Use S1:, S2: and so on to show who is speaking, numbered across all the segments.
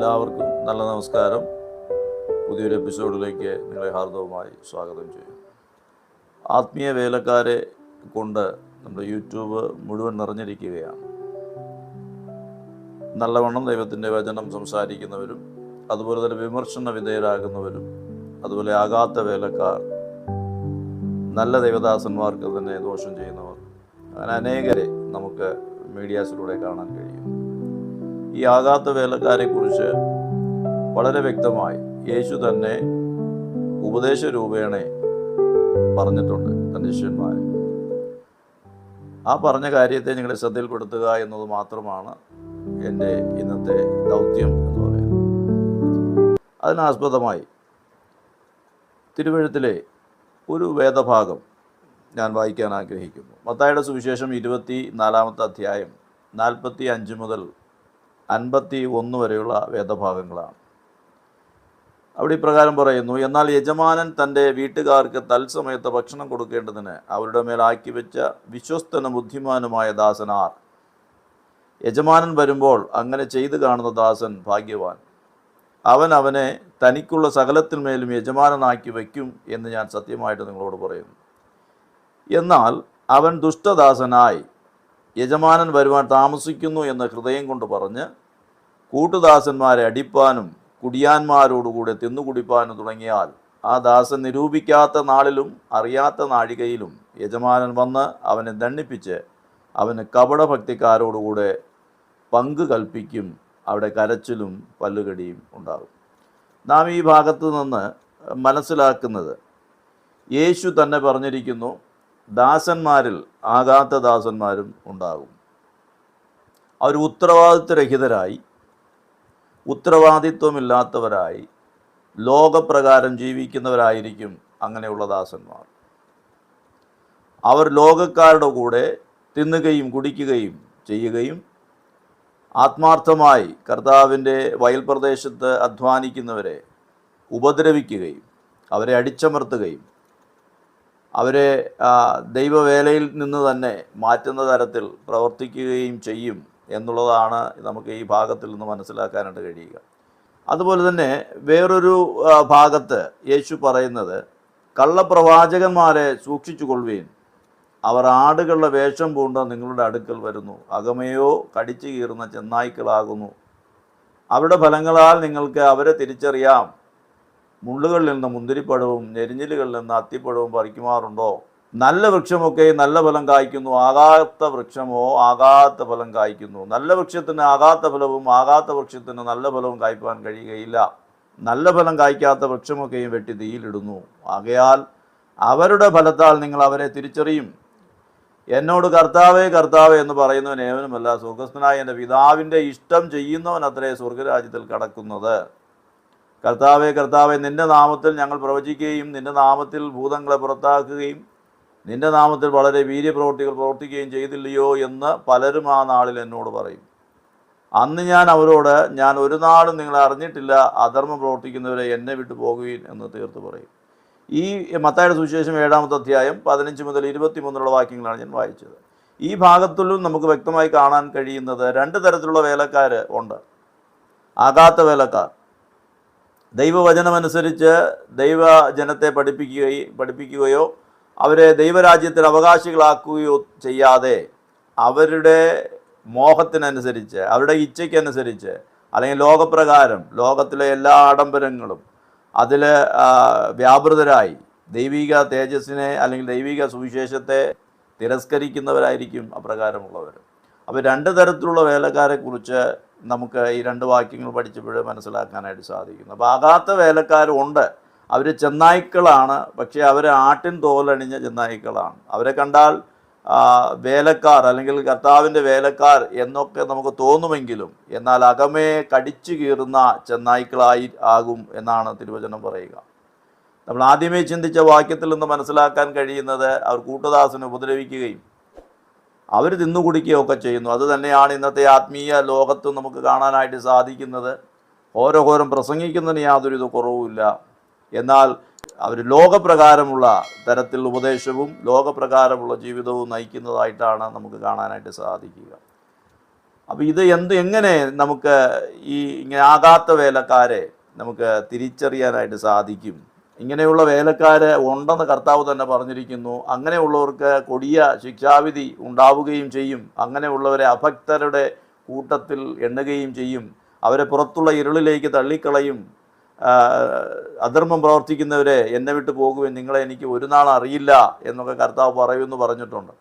S1: എല്ലാവർക്കും നല്ല നമസ്കാരം. പുതിയൊരു എപ്പിസോഡിലേക്ക് നിങ്ങളെ ഹാർദവുമായി സ്വാഗതം ചെയ്യുന്നു. ആത്മീയ വേലക്കാരെ കൊണ്ട് നമ്മുടെ യൂട്യൂബ് മുഴുവൻ നിറഞ്ഞിരിക്കുകയാണ്. നല്ലവണ്ണം ദൈവത്തിന്റെ വചനം സംസാരിക്കുന്നവരും അതുപോലെ തന്നെ വിമർശന വിധേയരാകുന്നവരും അതുപോലെ ആകാത്ത വേലക്കാർ നല്ല ദൈവദാസന്മാർക്ക് തന്നെ ദോഷം ചെയ്യുന്നവർ അങ്ങനെ അനേകരെ നമുക്ക് മീഡിയാസിലൂടെ കാണാൻ കഴിയും. ഈ ആകാത്ത വേലക്കാരെ കുറിച്ച് വളരെ വ്യക്തമായി യേശു തന്നെ ഉപദേശ രൂപേണ പറഞ്ഞിട്ടുണ്ട് തന്റെ ആ പറഞ്ഞ കാര്യത്തെ നിങ്ങളെ ശ്രദ്ധയിൽപ്പെടുത്തുക എന്നത് മാത്രമാണ് എന്റെ ഇന്നത്തെ ദൗത്യം എന്ന് പറയുന്നത്. അതിനാസ്പദമായി തിരുവഴുത്തിലെ ഒരു വേദഭാഗം ഞാൻ വായിക്കാൻ ആഗ്രഹിക്കുന്നു. മത്തായുടെ സുവിശേഷം ഇരുപത്തി നാലാമത്തെ അധ്യായം നാൽപ്പത്തി അഞ്ച് മുതൽ അൻപത്തി ഒന്ന് വരെയുള്ള വേദഭാഗങ്ങളാണ്. അവിടെ ഇപ്രകാരം പറയുന്നു എന്നാൽ യജമാനൻ തന്റെ വീട്ടുകാർക്ക് തത്സമയത്ത് ഭക്ഷണം കൊടുക്കേണ്ടതിന് അവരുടെ മേൽ ആക്കി വെച്ച വിശ്വസ്തനും ബുദ്ധിമാനുമായ ദാസനാർ യജമാനൻ വരുമ്പോൾ അങ്ങനെ ചെയ്തു കാണുന്ന ദാസൻ ഭാഗ്യവാൻ. അവൻ അവനെ തനിക്കുള്ള സകലത്തിന്മേലും യജമാനനാക്കി വയ്ക്കും എന്ന് ഞാൻ സത്യമായിട്ട് നിങ്ങളോട് പറയുന്നു. എന്നാൽ അവൻ ദുഷ്ടദാസനായി. യജമാനൻ വരുവാൻ താമസിക്കുന്നു എന്ന് ഹൃദയം കൊണ്ട് പറഞ്ഞ് കൂട്ടുദാസന്മാരെ അടിപ്പാനും കുടിയാന്മാരോടുകൂടെ തിന്നുകുടിപ്പാനും തുടങ്ങിയാൽ ആ ദാസൻ നിരൂപിക്കാത്ത നാളിലും അറിയാത്ത നാഴികയിലും യജമാനൻ വന്ന് അവനെ ദണ്ണിപ്പിച്ച് അവന് കപടഭക്തിക്കാരോടുകൂടെ പങ്ക് കൽപ്പിക്കും. അവിടെ കരച്ചിലും പല്ലുകടിയും ഉണ്ടാകും. നാം ഈ ഭാഗത്ത് നിന്ന് മനസ്സിലാക്കുന്നത് യേശു തന്നെ പറഞ്ഞിരിക്കുന്നു ദാസന്മാരിൽ ആകാത്ത ദാസന്മാരും ഉണ്ടാകും. അവർ ഉത്തരവാദിത്വരഹിതരായി ഉത്തരവാദിത്വമില്ലാത്തവരായി ലോകപ്രകാരം ജീവിക്കുന്നവരായിരിക്കും അങ്ങനെയുള്ള ദാസന്മാർ. അവർ ലോകക്കാരുടെ കൂടെ തിന്നുകയും കുടിക്കുകയും ചെയ്യുകയും ആത്മാർത്ഥമായി കർത്താവിന്റെ വയൽ പ്രദേശത്ത് അധ്വാനിക്കുന്നവരെ ഉപദ്രവിക്കുകയും അവരെ അടിച്ചമർത്തുകയും അവരെ ദൈവവേലയിൽ നിന്ന് തന്നെ മാറ്റുന്ന തരത്തിൽ പ്രവർത്തിക്കുകയും ചെയ്യും എന്നുള്ളതാണ് നമുക്ക് ഈ ഭാഗത്തിൽ നിന്ന് മനസ്സിലാക്കാനായിട്ട് കഴിയുക. അതുപോലെ തന്നെ വേറൊരു ഭാഗത്ത് യേശു പറയുന്നത് കള്ളപ്രവാചകന്മാരെ സൂക്ഷിച്ചു കൊള്ളുകയും അവർ ആടുകളുടെ വേഷം പൂണ്ട നിങ്ങളുടെ അടുക്കൽ വരുന്നു. അകമയോ കടിച്ചു കീറുന്ന ചെന്നായ്ക്കളാകുന്നു. അവരുടെ ഫലങ്ങളാൽ നിങ്ങൾക്ക് അവരെ തിരിച്ചറിയാം. മുള്ളുകളിൽ നിന്ന് മുന്തിരിപ്പഴവും ഞെരിഞ്ഞിലുകളിൽ നിന്ന് അത്തിപ്പഴവും പറിക്കുമാറുണ്ടോ? നല്ല വൃക്ഷമൊക്കെ നല്ല ഫലം കായ്ക്കുന്നു ആകാത്ത വൃക്ഷമോ ആകാത്ത ഫലം കായ്ക്കുന്നു. നല്ല വൃക്ഷത്തിന് ആകാത്ത ഫലവും ആകാത്ത വൃക്ഷത്തിന് നല്ല ഫലവും കായ്പാൻ കഴിയുകയില്ല. നല്ല ഫലം കായ്ക്കാത്ത വൃക്ഷമൊക്കെയും വെട്ടി തീയിലിടുന്നു. ആകയാൽ അവരുടെ ഫലത്താൽ നിങ്ങൾ അവരെ തിരിച്ചറിയും. എന്നോട് കർത്താവേ കർത്താവേ എന്ന് പറയുന്നവൻ ഏവനുമല്ല സ്വർഗസ്ഥനായ എന്റെ പിതാവിന്റെ ഇഷ്ടം ചെയ്യുന്നവൻ അത്രേ സ്വർഗരാജ്യത്തിൽ കടക്കുന്നത്. കർത്താവെ കർത്താവെ നിന്റെ നാമത്തിൽ ഞങ്ങൾ പ്രവചിക്കുകയും നിന്റെ നാമത്തിൽ ഭൂതങ്ങളെ പുറത്താക്കുകയും നിന്റെ നാമത്തിൽ വളരെ വീര്യപ്രവൃത്തികൾ പ്രവർത്തിക്കുകയും ചെയ്തില്ലയോ എന്ന് പലരും ആ നാളിൽ എന്നോട് പറയും. അന്ന് ഞാൻ അവരോട് ഞാൻ ഒരു നാളും നിങ്ങളെ അറിഞ്ഞിട്ടില്ല. അധർമ്മം പ്രവർത്തിക്കുന്നവരെ എന്നെ വിട്ടു പോകുകയും എന്ന് തീർത്ത് പറയും. ഈ മത്തായുടെ സുവിശേഷം ഏഴാമത്തെ അധ്യായം പതിനഞ്ച് മുതൽ ഇരുപത്തി മൂന്നിലുള്ള വാക്യങ്ങളാണ് ഞാൻ വായിച്ചത്. ഈ ഭാഗത്തിലും നമുക്ക് വ്യക്തമായി കാണാൻ കഴിയുന്നത് രണ്ട് തരത്തിലുള്ള വേലക്കാർ ഉണ്ട്. ആകാത്ത വേലക്കാർ. ദൈവവചനമനുസരിച്ച് ദൈവജനത്തെ പഠിപ്പിക്കുകയും പഠിപ്പിക്കുകയോ അവരെ ദൈവരാജ്യത്തിൽ അവകാശികളാക്കുകയോ ചെയ്യാതെ അവരുടെ മോഹത്തിനനുസരിച്ച് അവരുടെ ഇച്ഛയ്ക്കനുസരിച്ച് അല്ലെങ്കിൽ ലോകപ്രകാരം ലോകത്തിലെ എല്ലാ ആഡംബരങ്ങളും അതിൽ വ്യാപൃതരായി ദൈവിക തേജസ്സിനെ അല്ലെങ്കിൽ ദൈവിക സുവിശേഷത്തെ തിരസ്കരിക്കുന്നവരായിരിക്കും അപ്രകാരമുള്ളവർ. അപ്പോൾ രണ്ട് തരത്തിലുള്ള വേലക്കാരെ കുറിച്ച് നമുക്ക് ഈ രണ്ട് വാക്യങ്ങൾ പഠിച്ചപ്പോൾ മനസ്സിലാക്കാനായിട്ട് സാധിക്കുന്നു. അപ്പോൾ ആകാത്ത വേലക്കാരുണ്ട് അവർ ചെന്നായ്ക്കളാണ്. പക്ഷേ അവർ ആട്ടിൻ തോലണിഞ്ഞ ചെന്നായ്ക്കളാണ്. അവരെ കണ്ടാൽ വേലക്കാർ അല്ലെങ്കിൽ കർത്താവിന്റെ വേലക്കാർ എന്നൊക്കെ നമുക്ക് തോന്നുമെങ്കിലും എന്നാൽ അകമേ കടിച്ചു കീറുന്ന ചെന്നായ്ക്കളായി ആകും എന്നാണ് തിരുവചനം പറയുക. നമ്മൾ ആദ്യമേ ചിന്തിച്ച വാക്യത്തിൽ നിന്ന് മനസ്സിലാക്കാൻ കഴിയുന്നത് അവർ കൂട്ടദാസനെ ഉപദ്രവിക്കുകയും അവർ തിന്നുകുടിക്കുകയൊക്കെ ചെയ്യുന്നു. അത് തന്നെയാണ് ഇന്നത്തെ ആത്മീയ ലോകത്ത് നമുക്ക് കാണാനായിട്ട് സാധിക്കുന്നത്. ഓരോ ഘോരം പ്രസംഗിക്കുന്നതിന് യാതൊരു ഇത് കുറവുമില്ല. എന്നാൽ അവർ ലോകപ്രകാരമുള്ള തരത്തിൽ ഉപദേശവും ലോകപ്രകാരമുള്ള ജീവിതവും നയിക്കുന്നതായിട്ടാണ് നമുക്ക് കാണാനായിട്ട് സാധിക്കുക. അപ്പോൾ ഇത് എന്ത് എങ്ങനെ നമുക്ക് ഈ ഇങ്ങനെ ആകാത്ത വേലക്കാരെ നമുക്ക് തിരിച്ചറിയാനായിട്ട് സാധിക്കും? ഇങ്ങനെയുള്ള വേലക്കാര് ഉണ്ടെന്ന് കർത്താവ് തന്നെ പറഞ്ഞിരിക്കുന്നു. അങ്ങനെയുള്ളവർക്ക് കൊടിയ ശിക്ഷാവിധി ഉണ്ടാവുകയും ചെയ്യും. അങ്ങനെയുള്ളവരെ അഭക്തരുടെ കൂട്ടത്തിൽ എണ്ണുകയും ചെയ്യും. അവരെ പുറത്തുള്ള ഇരുളിലേക്ക് തള്ളിക്കളയും. അധർമ്മം പ്രവർത്തിക്കുന്നവരെ എന്നെ വിട്ട് പോകുമെന്ന് നിങ്ങളെ എനിക്ക് ഒരു നാൾ അറിയില്ല എന്നൊക്കെ കർത്താവ് പറയുമെന്ന് പറഞ്ഞിട്ടുണ്ട്.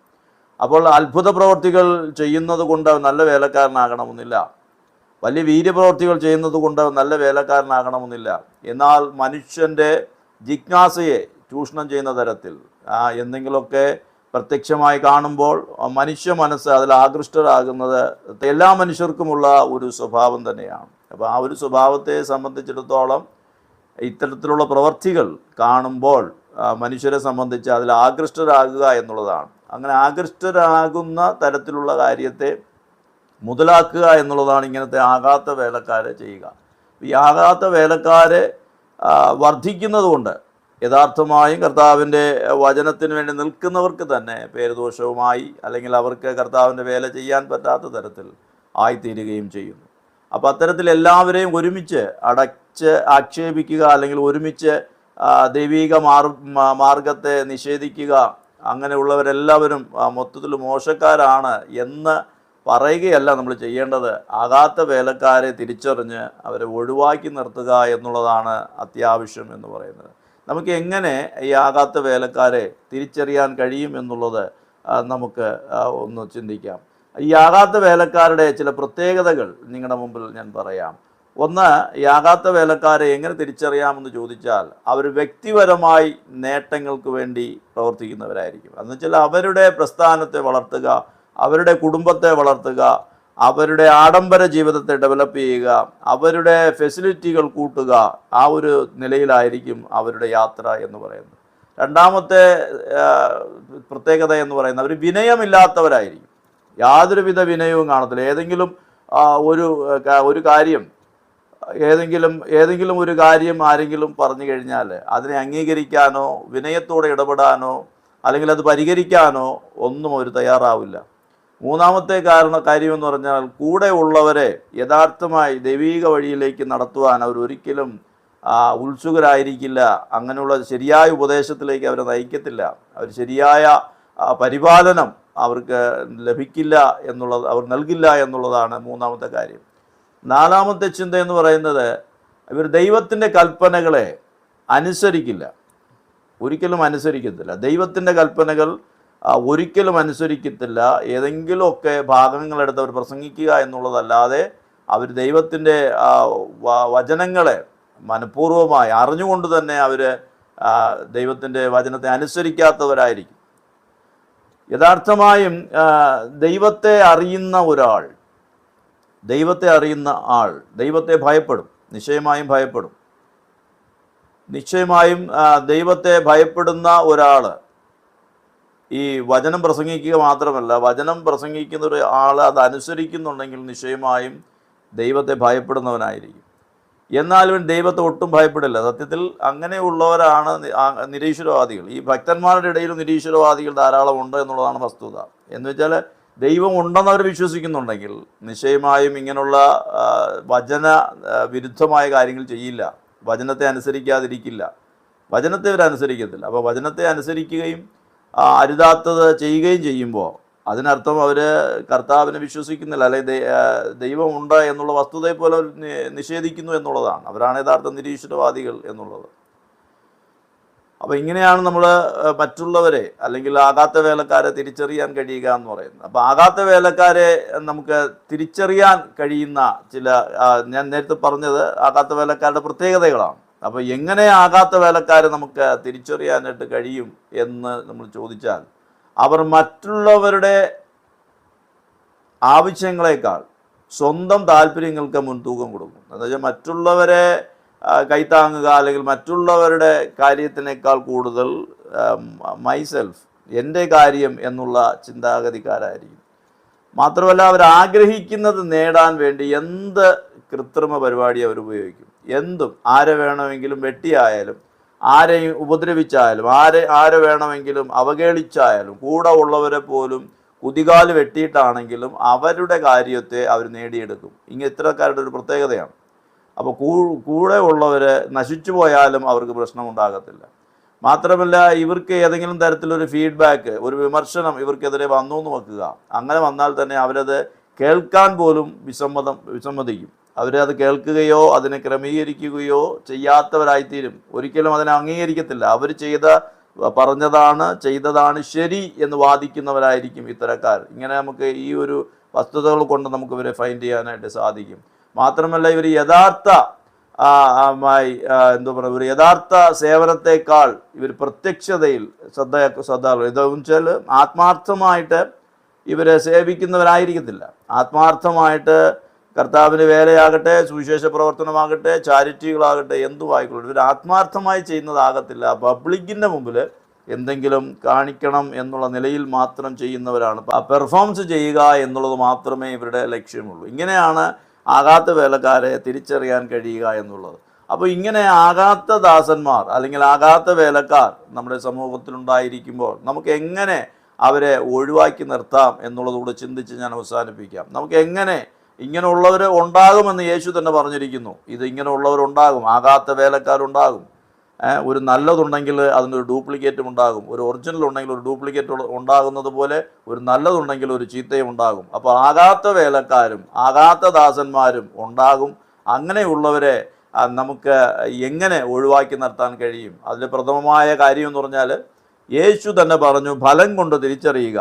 S1: അപ്പോൾ അത്ഭുത പ്രവർത്തികൾ ചെയ്യുന്നത് കൊണ്ട് നല്ല വേലക്കാരനാകണമെന്നില്ല. വലിയ വീര്യപ്രവർത്തികൾ ചെയ്യുന്നത് കൊണ്ട് നല്ല വേലക്കാരനാകണമെന്നില്ല. എന്നാൽ മനുഷ്യന്റെ ജിജ്ഞാസയെ ചൂഷണം ചെയ്യുന്ന തരത്തിൽ എന്തെങ്കിലുമൊക്കെ പ്രത്യക്ഷമായി കാണുമ്പോൾ മനുഷ്യ മനസ്സ് അതിൽ ആകൃഷ്ടരാകുന്നത് എല്ലാ മനുഷ്യർക്കുമുള്ള ഒരു സ്വഭാവം തന്നെയാണ്. അപ്പോൾ ആ ഒരു സ്വഭാവത്തെ സംബന്ധിച്ചിടത്തോളം ഇത്തരത്തിലുള്ള പ്രവർത്തികൾ കാണുമ്പോൾ മനുഷ്യരെ സംബന്ധിച്ച് അതിൽ ആകൃഷ്ടരാകുക എന്നുള്ളതാണ്. അങ്ങനെ ആകൃഷ്ടരാകുന്ന തരത്തിലുള്ള കാര്യത്തെ മുതലാക്കുക എന്നുള്ളതാണ് ഇങ്ങനത്തെ ആകാത്ത വേലക്കാരെ ചെയ്യുക. ഈ ആകാത്ത വേലക്കാരെ വർദ്ധിക്കുന്നതുകൊണ്ട് വർദ്ധിക്കുന്നത് കൊണ്ട് യഥാർത്ഥമായും കർത്താവിന്റെ വചനത്തിന് വേണ്ടി നിൽക്കുന്നവർക്ക് തന്നെ പേരുദോഷവുമായി അല്ലെങ്കിൽ അവർക്ക് കർത്താവിന്റെ വേല ചെയ്യാൻ പറ്റാത്ത തരത്തിൽ ആയിത്തീരുകയും ചെയ്യുന്നു. അപ്പോൾ അത്തരത്തിൽ എല്ലാവരെയും ഒരുമിച്ച് അടച്ച് ആക്ഷേപിക്കുക അല്ലെങ്കിൽ ഒരുമിച്ച് ദൈവീക മാർ മാർഗത്തെ നിഷേധിക്കുക അങ്ങനെയുള്ളവരെല്ലാവരും മൊത്തത്തിൽ മോശക്കാരാണ് എന്ന് പറയുകയല്ല നമ്മൾ ചെയ്യേണ്ടത്. ആകാത്ത വേലക്കാരെ തിരിച്ചറിഞ്ഞ് അവരെ ഒഴിവാക്കി നിർത്തുക എന്നുള്ളതാണ് അത്യാവശ്യം എന്ന് പറയുന്നത്. നമുക്ക് എങ്ങനെ ഈ ആകാത്ത വേലക്കാരെ തിരിച്ചറിയാൻ കഴിയും എന്നുള്ളത് നമുക്ക് ഒന്ന് ചിന്തിക്കാം. ഈ ആകാത്ത വേലക്കാരുടെ ചില പ്രത്യേകതകൾ നിങ്ങളുടെ മുമ്പിൽ ഞാൻ പറയാം. ഒന്ന് യാകാത്ത വേലക്കാരെ എങ്ങനെ തിരിച്ചറിയാമെന്ന് ചോദിച്ചാൽ അവർ വ്യക്തിപരമായി നേട്ടങ്ങൾക്ക് വേണ്ടി പ്രവർത്തിക്കുന്നവരായിരിക്കും. എന്ന് വെച്ചാൽ അവരുടെ പ്രസ്ഥാനത്തെ വളർത്തുക അവരുടെ കുടുംബത്തെ വളർത്തുക അവരുടെ ആഡംബര ജീവിതത്തെ ഡെവലപ്പ് ചെയ്യുക അവരുടെ ഫെസിലിറ്റികൾ കൂട്ടുക ആ ഒരു നിലയിലായിരിക്കും അവരുടെ യാത്ര എന്ന് പറയുന്നത്. രണ്ടാമത്തെ പ്രത്യേകത എന്ന് പറയുന്നത് അവർ വിനയമില്ലാത്തവരായിരിക്കും. യാതൊരുവിധ വിനയവും കാണത്തില്ല. ഏതെങ്കിലും ഒരു ഒരു കാര്യം ഏതെങ്കിലും ഏതെങ്കിലും ഒരു കാര്യം ആരെങ്കിലും പറഞ്ഞു കഴിഞ്ഞാൽ അതിനെ അംഗീകരിക്കാനോ വിനയത്തോടെ ഇടപെടാനോ അല്ലെങ്കിൽ അത് പരിഹരിക്കാനോ ഒന്നും അവർ തയ്യാറാവില്ല. മൂന്നാമത്തെ കാരണ കാര്യമെന്ന് പറഞ്ഞാൽ കൂടെ ഉള്ളവരെ യഥാർത്ഥമായി ദൈവീക വഴിയിലേക്ക് നടത്തുവാൻ അവർ ഒരിക്കലും ഉത്സുകരായിരിക്കില്ല. അങ്ങനെയുള്ള ശരിയായ ഉപദേശത്തിലേക്ക് അവരെ നയിക്കത്തില്ല. അവർ ശരിയായ പരിപാലനം അവർക്ക് ലഭിക്കില്ല എന്നുള്ളത് അവർ നൽകില്ല എന്നുള്ളതാണ് മൂന്നാമത്തെ കാര്യം. നാലാമത്തെ ചിന്ത എന്ന് പറയുന്നത് ഇവർ ദൈവത്തിന്റെ കൽപ്പനകളെ അനുസരിക്കില്ല. ഒരിക്കലും അനുസരിക്കത്തില്ല. ദൈവത്തിന്റെ കൽപ്പനകൾ ഒരിക്കലും അനുസരിക്കത്തില്ല. ഏതെങ്കിലുമൊക്കെ ഭാഗങ്ങളെടുത്ത് അവർ പ്രസംഗിക്കുക എന്നുള്ളതല്ലാതെ അവർ ദൈവത്തിന്റെ വചനങ്ങളെ മനഃപൂർവമായി അറിഞ്ഞുകൊണ്ട് തന്നെ അവർ ദൈവത്തിന്റെ വചനത്തെ അനുസരിക്കാത്തവരായിരിക്കും. യഥാർത്ഥമായും ദൈവത്തെ അറിയുന്ന ഒരാൾ ദൈവത്തെ അറിയുന്ന ആൾ ദൈവത്തെ ഭയപ്പെടും നിശ്ചയമായും ഭയപ്പെടും. നിശ്ചയമായും ദൈവത്തെ ഭയപ്പെടുന്ന ഒരാൾ ഈ വചനം പ്രസംഗിക്കുക മാത്രമല്ല വചനം പ്രസംഗിക്കുന്ന ഒരു ആൾ അത് അനുസരിക്കുന്നുണ്ടെങ്കിൽ നിശ്ചയമായും ദൈവത്തെ ഭയപ്പെടുന്നവനായിരിക്കും. ഇവൻ ദൈവത്തെ ഒട്ടും ഭയപ്പെടില്ല. സത്യത്തിൽ അങ്ങനെയുള്ളവരാണ് നിരീശ്വരവാദികൾ. ഈ ഭക്തന്മാരുടെ ഇടയിലും നിരീശ്വരവാദികൾ ധാരാളം ഉണ്ട് എന്നുള്ളതാണ് വസ്തുത. എന്ന് വെച്ചാൽ ദൈവം ഉണ്ടെന്ന് അവർ വിശ്വസിക്കുന്നുണ്ടെങ്കിൽ നിശ്ചയമായും ഇങ്ങനെയുള്ള വചന വിരുദ്ധമായ കാര്യങ്ങൾ ചെയ്യില്ല. വചനത്തെ അനുസരിക്കാതിരിക്കില്ല. വചനത്തെ അനുസരിക്കത്തില്ല അപ്പോൾ വചനത്തെ അനുസരിക്കുകയും അരുതാത്തത് ചെയ്യുകയും ചെയ്യുമ്പോൾ അതിനർത്ഥം അവർ കർത്താവിനെ വിശ്വസിക്കുന്നില്ല അല്ലെങ്കിൽ ദൈവമുണ്ട് എന്നുള്ള വസ്തുതയെ പോലെ നിഷേധിക്കുന്നു എന്നുള്ളതാണ്. അവരാണ് യഥാർത്ഥ നിരീശ്വരവാദികൾ എന്നുള്ളത്. അപ്പോൾ ഇങ്ങനെയാണ് നമ്മൾ മറ്റുള്ളവരെ അല്ലെങ്കിൽ ആകാത്ത വേലക്കാരെ തിരിച്ചറിയാൻ കഴിയുക എന്ന് പറയുന്നത്. അപ്പോൾ ആകാത്ത വേലക്കാരെ നമുക്ക് തിരിച്ചറിയാൻ കഴിയുന്ന ചില ഞാൻ നേരത്തെ പറഞ്ഞത് ആകാത്ത വേലക്കാരുടെ പ്രത്യേകതകളാണ്. അപ്പോൾ എങ്ങനെ ആകാത്ത വേലക്കാരെ നമുക്ക് തിരിച്ചറിയാനായിട്ട് കഴിയും എന്ന് നമ്മൾ ചോദിച്ചാൽ അവർ മറ്റുള്ളവരുടെ ആവശ്യങ്ങളെക്കാൾ സ്വന്തം താല്പര്യങ്ങൾക്ക് മുൻതൂക്കം കൊടുക്കും. എന്ന് വെച്ചാൽ മറ്റുള്ളവരെ കൈത്താങ്ങുക അല്ലെങ്കിൽ മറ്റുള്ളവരുടെ കാര്യത്തിനേക്കാൾ കൂടുതൽ മൈസെൽഫ് എന്റെ കാര്യം എന്നുള്ള ചിന്താഗതിക്കാരായിരിക്കും. മാത്രമല്ല അവർ ആഗ്രഹിക്കുന്നത് നേടാൻ വേണ്ടി എന്ത് കൃത്രിമ പരിപാടി അവർ ഉപയോഗിക്കും. എന്തും ആരെ വേണമെങ്കിലും വെട്ടിയായാലും ആരെയും ഉപദ്രവിച്ചായാലും ആരെ ആരെ വേണമെങ്കിലും അവഗേളിച്ചായാലും കൂടെ ഉള്ളവരെ പോലും കുതികാൽ വെട്ടിയിട്ടാണെങ്കിലും അവരുടെ കാര്യത്തെ അവർ നേടിയെടുക്കും. ഇങ്ങനെ ഇത്തരക്കാരുടെ ഒരു പ്രത്യേകതയാണ്. അപ്പോൾ കൂടെ ഉള്ളവർ നശിച്ചു പോയാലും അവർക്ക് പ്രശ്നമുണ്ടാകത്തില്ല. മാത്രമല്ല ഇവർക്ക് ഏതെങ്കിലും തരത്തിലൊരു ഫീഡ്ബാക്ക് ഒരു വിമർശനം ഇവർക്കെതിരെ വന്നു എന്ന് വെക്കുക. അങ്ങനെ വന്നാൽ തന്നെ അവരത് കേൾക്കാൻ പോലും വിസമ്മതം വിസമ്മതിക്കും. അവരത് കേൾക്കുകയോ അതിനെ ക്രമീകരിക്കുകയോ ചെയ്യാത്തവരായിത്തീരും. ഒരിക്കലും അതിനെ അംഗീകരിക്കത്തില്ല. അവർ ചെയ്ത പറഞ്ഞതാണ് ചെയ്തതാണ് ശരി എന്ന് വാദിക്കുന്നവരായിരിക്കും ഇത്തരക്കാർ. ഇങ്ങനെ നമുക്ക് ഈ ഒരു വസ്തുതകൾ കൊണ്ട് നമുക്ക് ഇവരെ ഫൈൻഡ് ചെയ്യാനായിട്ട് സാധിക്കും. മാത്രമല്ല ഇവർ യഥാർത്ഥ എന്താ പറയുക ഒരു യഥാർത്ഥ സേവനത്തെക്കാൾ ഇവർ പ്രത്യക്ഷതയിൽ ശ്രദ്ധ ശ്രദ്ധ ഇതെന്ന് വെച്ചാൽ ആത്മാർത്ഥമായിട്ട് ഇവരെ സേവിക്കുന്നവരായിരിക്കത്തില്ല. ആത്മാർത്ഥമായിട്ട് കർത്താവിന് വേലയാകട്ടെ സുവിശേഷ പ്രവർത്തനമാകട്ടെ ചാരിറ്റികളാകട്ടെ എന്തുമായിക്കോട്ടെ ഇവർ ആത്മാർത്ഥമായി ചെയ്യുന്നതാകത്തില്ല. പബ്ലിക്കിന്റെ മുമ്പിൽ എന്തെങ്കിലും കാണിക്കണം എന്നുള്ള നിലയിൽ മാത്രം ചെയ്യുന്നവരാണ്. ആ പെർഫോമൻസ് ചെയ്യുക എന്നുള്ളത് മാത്രമേ ഇവരുടെ ലക്ഷ്യമുള്ളൂ. ഇങ്ങനെയാണ് ആകാത്ത വേലക്കാരെ തിരിച്ചറിയാൻ കഴിയുക എന്നുള്ളത്. അപ്പോൾ ഇങ്ങനെ ആകാത്ത ദാസന്മാർ അല്ലെങ്കിൽ ആകാത്ത വേലക്കാർ നമ്മുടെ സമൂഹത്തിലുണ്ടായിരിക്കുമ്പോൾ നമുക്ക് എങ്ങനെ അവരെ ഒഴിവാക്കി നിർത്താം എന്നുള്ളതുകൂടെ ചിന്തിച്ച് ഞാൻ അവസാനിപ്പിക്കാം. നമുക്ക് എങ്ങനെ ഇങ്ങനെയുള്ളവർ ഉണ്ടാകുമെന്ന് യേശു തന്നെ പറഞ്ഞിരിക്കുന്നു. ഇത് ഇങ്ങനെയുള്ളവരുണ്ടാകും ആകാത്ത വേലക്കാരുണ്ടാകും. ഒരു നല്ലതുണ്ടെങ്കിൽ അതിനൊരു ഡ്യൂപ്ലിക്കേറ്റും ഉണ്ടാകും. ഒരു ഒറിജിനൽ ഉണ്ടെങ്കിൽ ഒരു ഡ്യൂപ്ലിക്കേറ്റ് ഉണ്ടാകുന്നത് പോലെ ഒരു നല്ലതുണ്ടെങ്കിൽ ഒരു ചീത്തയും ഉണ്ടാകും. അപ്പോൾ ആകാത്ത വേലക്കാരും ആകാത്ത ദാസന്മാരും ഉണ്ടാകും. അങ്ങനെയുള്ളവരെ നമുക്ക് എങ്ങനെ ഒഴിവാക്കി നിർത്താൻ കഴിയും? അതിൽ പ്രഥമമായ കാര്യം എന്ന് പറഞ്ഞാൽ യേശു തന്നെ പറഞ്ഞു ഫലം കൊണ്ട് തിരിച്ചറിയുക.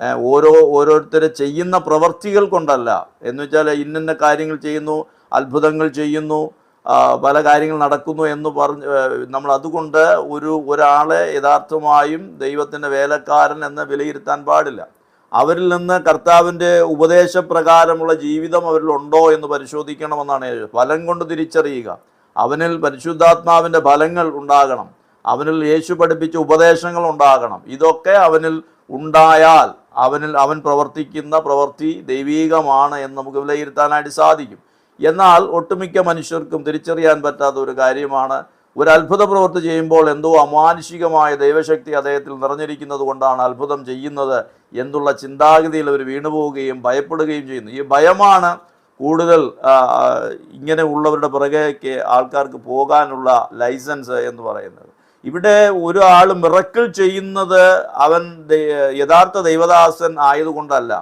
S1: ഓരോ ഓരോരുത്തർ ചെയ്യുന്ന പ്രവർത്തികൾ കൊണ്ടല്ല. എന്ന് വെച്ചാൽ ഇന്നിന്ന കാര്യങ്ങൾ ചെയ്യുന്നു അത്ഭുതങ്ങൾ ചെയ്യുന്നു പല കാര്യങ്ങൾ നടക്കുന്നു എന്ന് പറഞ്ഞ് നമ്മൾ അതുകൊണ്ട് ഒരു ഒരാളെ യഥാർത്ഥമായും ദൈവത്തിന്റെ വേലക്കാരൻ എന്ന് വിലയിരുത്താൻ പാടില്ല. അവരിൽ നിന്ന് കർത്താവിന്റെ ഉപദേശപ്രകാരമുള്ള ജീവിതം അവരിൽ ഉണ്ടോ എന്ന് പരിശോധിക്കണമെന്നാണ്. ഫലം കൊണ്ട് തിരിച്ചറിയുക. അവനിൽ പരിശുദ്ധാത്മാവിന്റെ ഫലങ്ങൾ ഉണ്ടാകണം. അവനിൽ യേശു പഠിപ്പിച്ച ഉപദേശങ്ങൾ ഉണ്ടാകണം. ഇതൊക്കെ അവനിൽ ഉണ്ടായാൽ അവനിൽ അവൻ പ്രവർത്തിക്കുന്ന പ്രവൃത്തി ദൈവീകമാണ് എന്ന് നമുക്ക് വിലയിരുത്താനായിട്ട് സാധിക്കും. എന്നാൽ ഒട്ടുമിക്ക മനുഷ്യർക്കും തിരിച്ചറിയാൻ പറ്റാത്ത ഒരു കാര്യമാണ് ഒരു അത്ഭുത പ്രവൃത്തി ചെയ്യുമ്പോൾ എന്തോ അമാനുഷികമായ ദൈവശക്തി അദ്ദേഹത്തിൽ നിറഞ്ഞിരിക്കുന്നത് കൊണ്ടാണ് അത്ഭുതം ചെയ്യുന്നത് എന്നുള്ള ചിന്താഗതിയിൽ അവർ വീണുപോവുകയും ഭയപ്പെടുകയും ചെയ്യുന്നു. ഈ ഭയമാണ് കൂടുതൽ ഇങ്ങനെ ഉള്ളവരുടെ പിറകേക്ക് ആൾക്കാർക്ക് പോകാനുള്ള ലൈസൻസ് എന്ന് പറയുന്നത്. ഇവിടെ ഒരാൾ മിറക്കിൾ ചെയ്യുന്നത് അവൻ യഥാർത്ഥ ദൈവദാസൻ ആയതുകൊണ്ടല്ല.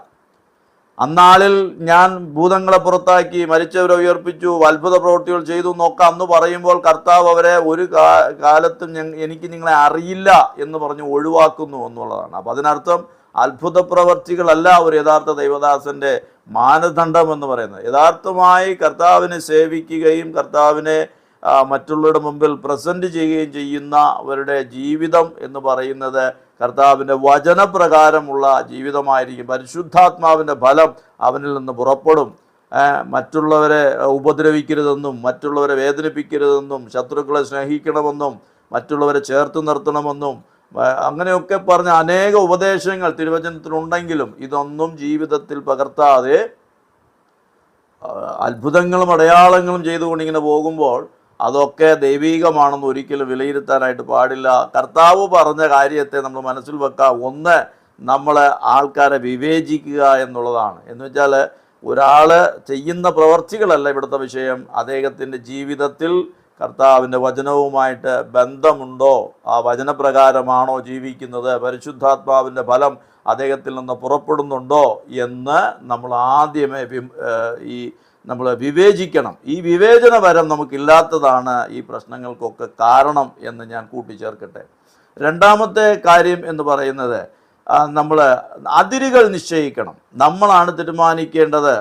S1: അന്നാളിൽ ഞാൻ ഭൂതങ്ങളെ പുറത്താക്കി മരിച്ചവരെ ഉയർപ്പിച്ചു അത്ഭുത പ്രവൃത്തികൾ ചെയ്തു എന്നൊക്കെ അന്ന് പറയുമ്പോൾ കർത്താവ് അവരെ ഒരു കാലത്തും എനിക്ക് നിങ്ങളെ അറിയില്ല എന്ന് പറഞ്ഞ് ഒഴിവാക്കുന്നു എന്നുള്ളതാണ്. അപ്പം അതിനർത്ഥം അത്ഭുത പ്രവർത്തികളല്ല ഒരു യഥാർത്ഥ ദൈവദാസന്റെ മാനദണ്ഡം എന്ന് പറയുന്നത്. യഥാർത്ഥമായി കർത്താവിനെ സേവിക്കുകയും കർത്താവിനെ മറ്റുള്ളവരുടെ മുമ്പിൽ പ്രസന്റ് ചെയ്യുകയും ചെയ്യുന്ന അവരുടെ ജീവിതം എന്ന് പറയുന്നത് കർത്താവിന്റെ വചനപ്രകാരമുള്ള ജീവിതമായിരിക്കും. പരിശുദ്ധാത്മാവിന്റെ ഫലം അവനിൽ നിന്ന് പുറപ്പെടും. മറ്റുള്ളവരെ ഉപദ്രവിക്കരുതെന്നും മറ്റുള്ളവരെ വേദനിപ്പിക്കരുതെന്നും ശത്രുക്കളെ സ്നേഹിക്കണമെന്നും മറ്റുള്ളവരെ ചേർത്ത് നിർത്തണമെന്നും അങ്ങനെയൊക്കെ പറഞ്ഞ അനേക ഉപദേശങ്ങൾ തിരുവചനത്തിലുണ്ടെങ്കിലും ഇതൊന്നും ജീവിതത്തിൽ പകർത്താതെ അത്ഭുതങ്ങളും അടയാളങ്ങളും ചെയ്തുകൊണ്ടിങ്ങനെ പോകുമ്പോൾ അതൊക്കെ ദൈവീകമാണെന്ന് ഒരിക്കലും വിലയിരുത്താനായിട്ട് പാടില്ല. കർത്താവ് പറഞ്ഞ കാര്യത്തെ നമ്മൾ മനസ്സിൽ വെക്കാം. ഒന്ന് നമ്മൾ ആൾക്കാരെ വിവേചിക്കുക എന്നുള്ളതാണ്. എന്ന് വെച്ചാൽ ഒരാൾ ചെയ്യുന്ന പ്രവർത്തികളല്ല ഇവിടുത്തെ വിഷയം. അദ്ദേഹത്തിന്റെ ജീവിതത്തിൽ കർത്താവിന്റെ വചനവുമായിട്ട് ബന്ധമുണ്ടോ? ആ വചനപ്രകാരമാണോ ജീവിക്കുന്നത്? പരിശുദ്ധാത്മാവിന്റെ ഫലം അദ്ദേഹത്തിൽ നിന്ന് പുറപ്പെടുന്നുണ്ടോ എന്ന് നമ്മൾ ആദ്യമേ ഈ നമ്മൾ വിവേചിക്കണം. ഈ വിവേചന വരം നമുക്കില്ലാത്തതാണ് ഈ പ്രശ്നങ്ങൾക്കൊക്കെ കാരണം എന്ന് ഞാൻ കൂട്ടിച്ചേർക്കട്ടെ. രണ്ടാമത്തെ കാര്യം എന്ന് പറയുന്നത് നമ്മൾ അതിരുകൾ നിശ്ചയിക്കണം. നമ്മളാണ് തീരുമാനിക്കേണ്ടത്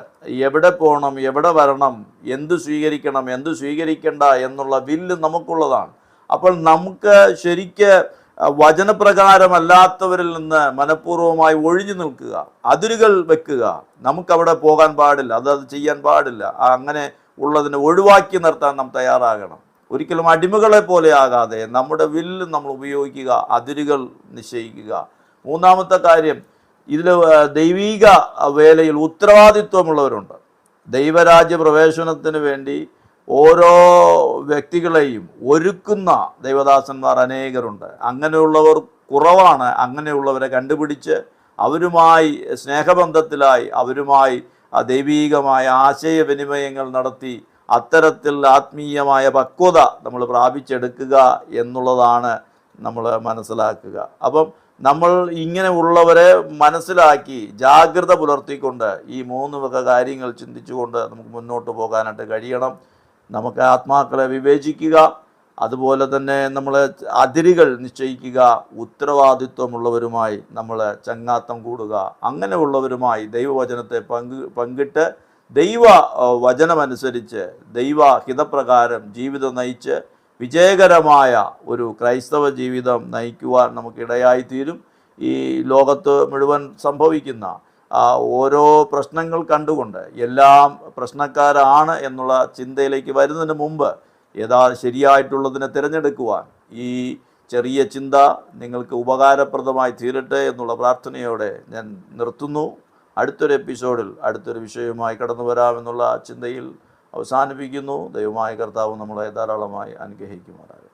S1: എവിടെ പോകണം എവിടെ വരണം എന്ത് സ്വീകരിക്കണം എന്ത് സ്വീകരിക്കേണ്ട എന്നുള്ള വില്ല് നമുക്കുള്ളതാണ്. അപ്പോൾ നമുക്ക് ശരിക്ക് വചനപ്രകാരമല്ലാത്തവരിൽ നിന്ന് മനഃപൂർവമായി ഒഴിഞ്ഞു നിൽക്കുക അതിരുകൾ വെക്കുക. നമുക്കവിടെ പോകാൻ പാടില്ല അത് ചെയ്യാൻ പാടില്ല. അങ്ങനെ ഉള്ളതിനെ ഒഴിവാക്കി നിർത്താൻ നാം തയ്യാറാകണം. ഒരിക്കലും അടിമകളെ പോലെ ആകാതെ നമ്മുടെ വില്ല് നമ്മൾ ഉപയോഗിക്കുക അതിരുകൾ നിശ്ചയിക്കുക. മൂന്നാമത്തെ കാര്യം ഇതിൽ ദൈവീക വേലയിൽ ഉത്തരവാദിത്വമുള്ളവരുണ്ട്. ദൈവരാജ്യ പ്രവേശനത്തിന് വേണ്ടി ഓരോ വ്യക്തികളെയും ഒരുക്കുന്ന ദൈവദാസന്മാർ അനേകരുണ്ട്. അങ്ങനെയുള്ളവർ കുറവാണ്. അങ്ങനെയുള്ളവരെ കണ്ടുപിടിച്ച് അവരുമായി സ്നേഹബന്ധത്തിലായി അവരുമായി ദൈവീകമായ ആശയവിനിമയങ്ങൾ നടത്തി അത്തരത്തിൽ ആത്മീയമായ പക്വത നമ്മൾ പ്രാപിച്ചെടുക്കുക എന്നുള്ളതാണ് നമ്മൾ മനസ്സിലാക്കുക. അപ്പം നമ്മൾ ഇങ്ങനെ ഉള്ളവരെ മനസ്സിലാക്കി ജാഗ്രത പുലർത്തിക്കൊണ്ട് ഈ മൂന്ന് വക കാര്യങ്ങൾ ചിന്തിച്ചുകൊണ്ട് നമുക്ക് മുന്നോട്ട് പോകാനായിട്ട് കഴിയണം. നമുക്ക് ആത്മാക്കളെ വിവേചിക്കുക അതുപോലെ തന്നെ നമ്മൾ അതിരുകൾ നിശ്ചയിക്കുക ഉത്തരവാദിത്വമുള്ളവരുമായി നമ്മൾ ചങ്ങാത്തം കൂടുക അങ്ങനെയുള്ളവരുമായി ദൈവവചനത്തെ പങ്ക് പങ്കിട്ട് ദൈവ വചനമനുസരിച്ച് ദൈവ ഹിതപ്രകാരം ജീവിതം നയിച്ച് വിജയകരമായ ഒരു ക്രൈസ്തവ ജീവിതം നയിക്കുവാൻ നമുക്കിടയായിത്തീരും. ഈ ലോകത്ത് മുഴുവൻ സംഭവിക്കുന്ന ഓരോ പ്രശ്നങ്ങൾ കണ്ടുകൊണ്ട് എല്ലാം പ്രശ്നക്കാരാണ് എന്നുള്ള ചിന്തയിലേക്ക് വരുന്നതിന് മുമ്പ് യഥാ ശരിയായിട്ടുള്ളതിനെ തിരഞ്ഞെടുക്കുവാൻ ഈ ചെറിയ ചിന്ത നിങ്ങൾക്ക് ഉപകാരപ്രദമായി തീരട്ടെ എന്നുള്ള പ്രാർത്ഥനയോടെ ഞാൻ നിർത്തുന്നു. അടുത്തൊരു എപ്പിസോഡിൽ അടുത്തൊരു വിഷയവുമായി കടന്നു വരാമെന്നുള്ള ചിന്തയിൽ അവസാനിപ്പിക്കുന്നു. ദൈവമായ കർത്താവ് നമ്മളെ ധാരാളമായി അനുഗ്രഹിക്കുമാറാകട്ടെ.